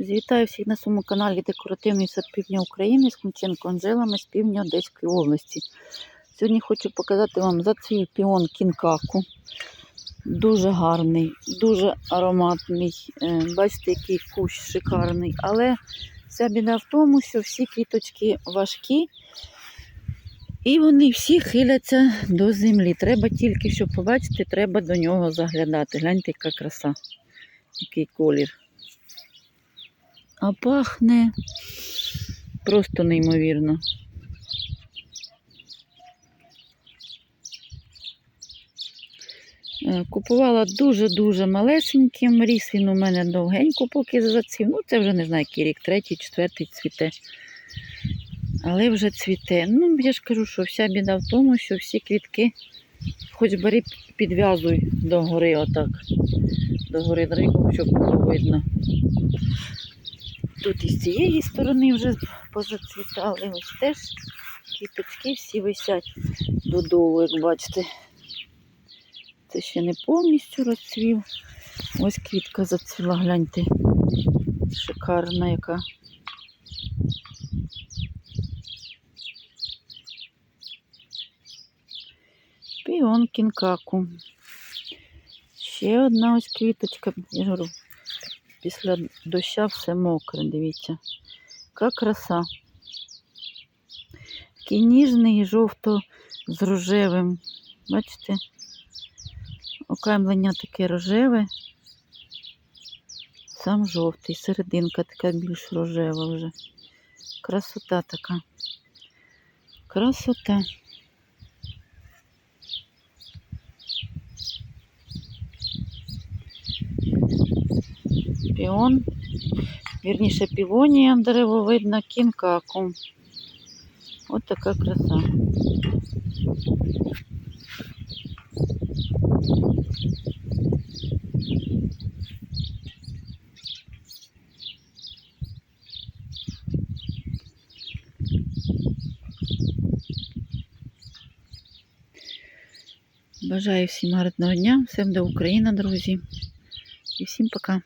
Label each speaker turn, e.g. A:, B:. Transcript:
A: Вітаю всіх на своєму каналі Декоративний сад Півдня України з Кунченко Анжелами з півдня Одеської області. Сьогодні хочу показати вам зацвів піон кінкаку. Дуже гарний, дуже ароматний. Е, Бачите, який кущ шикарний. Але вся біда в тому, що всі квіточки важкі і вони всі хиляться до землі. Треба тільки, щоб побачити, треба до нього заглядати. Гляньте, яка краса, який колір. А пахне просто неймовірно. Е, Купувала дуже-дуже малесеньким. Ріс він у мене довгенько, поки зацвів. Ну, це вже не знаю, який рік, третій, четвертий цвіте. Але вже цвіте. Ну, я ж кажу, що вся біда в тому, що всі квітки, хоч бери, підв'язуй до гори отак. До гори щоб було видно. Тут і з цієї сторони вже позацвітали. Ось теж квіточки всі висять додолу, як бачите. Це ще не повністю розцвів. Ось квітка зацвіла, гляньте. Шикарна яка. Піон кінкаку. Ще одна ось квіточка. Я говорю, після доща все мокре, дивіться. Яка краса. Такий ніжний, жовто з рожевим. Бачите? Окаймлення таке рожеве. Сам жовтий, серединка така більш рожева вже. Красота така. Красота. Піон. Вірніше півонія деревовидна, кінкаку. От така краса. Бажаю всім гарного дня, всім до Україна, друзі. І всім пока.